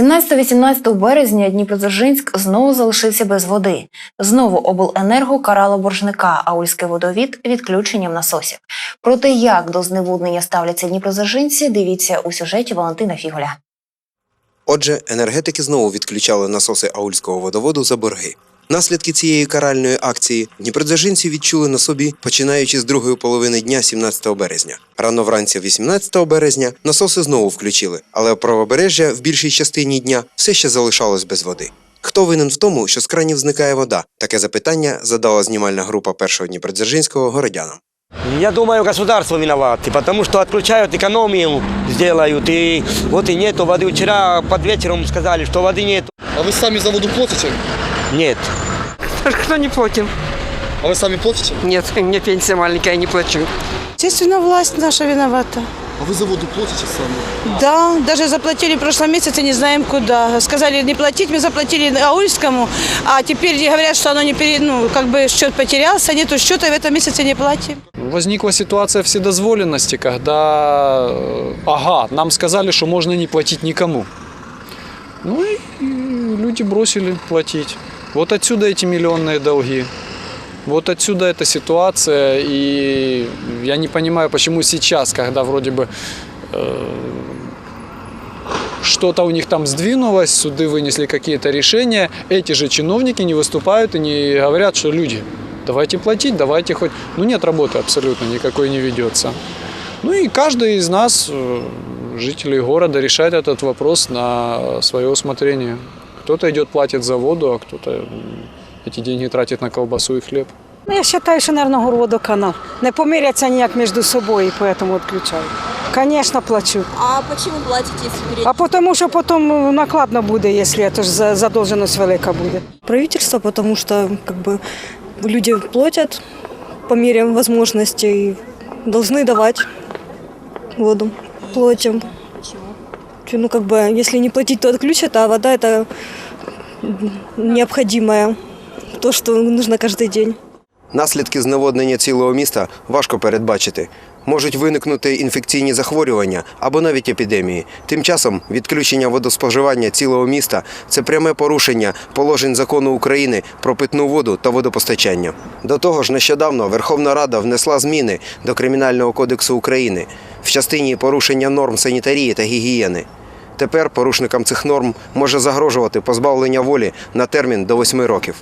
17-18 березня Дніпродзержинськ знову залишився без води. Знову обленерго карало боржника, а Ульський водовід відключенням насосів. Про те, як до зневоднення ставляться дніпродзержинці, дивіться у сюжеті Валентина Фіголя. Отже, енергетики знову відключали насоси Аульського водоводу за борги. Наслідки цієї каральної акції дніпродзержинці відчули на собі, починаючи з другої половини дня 17 березня. Рано вранці 18 березня насоси знову включили, але правобережжя в більшій частині дня все ще залишалось без води. Хто винен в тому, що з кранів зникає вода? Таке запитання задала знімальна група першого Дніпродзержинського городянам. Я думаю, государство виноваты, потому что отключают экономию, сделают, и вот и нету воды. Вчера под вечером сказали, что воды нет. А вы сами за воду платите? Нет. Кто не платим? А вы сами платите? Нет, у меня пенсия маленькая, я не плачу. Естественно, власть наша виновата. А вы за воду платите сами? Да, даже заплатили в прошлом месяце, не знаем куда. Сказали не платить, мы заплатили Аульскому, а теперь говорят, что оно не пере, ну, как бы счет потерялся, нету счета, и в этом месяце не платим. Возникла ситуация вседозволенности, когда, э, ага, нам сказали, что можно не платить никому. Ну и люди бросили платить. Вот отсюда эти миллионные долги. Вот отсюда эта ситуация, и я не понимаю, почему сейчас, когда вроде бы э, что-то у них там сдвинулось, суды вынесли какие-то решения, эти же чиновники не выступают и не говорят, что люди, давайте платить, давайте хоть... Ну нет работы абсолютно никакой не ведется. Ну и каждый из нас, э, жителей города, решает этот вопрос на свое усмотрение. Кто-то идет платит за воду, а кто-то м, эти деньги тратит на колбасу и хлеб. Ну, я вважаю, що, мабуть, горводоканал. Не помиряться ніяк між собою, поэтому відключають. Звісно, плачу. А почему платите, если перед... А тому, що потім накладно буде, якщо це ж за- задовженість велика буде. правительство, потому что как бы люди платят по мере возможностей, должны давать воду. Платим. Почему? Ну, как бы, если не платить, то отключат, а вода это необходимое, то, что нужно каждый день. Наслідки зневоднення цілого міста важко передбачити. Можуть виникнути інфекційні захворювання або навіть епідемії. Тим часом відключення водоспоживання цілого міста це пряме порушення положень закону України про питну воду та водопостачання. До того ж, нещодавно Верховна Рада внесла зміни до Кримінального кодексу України в частині порушення норм санітарії та гігієни. Тепер порушникам цих норм може загрожувати позбавлення волі на термін до 8 років.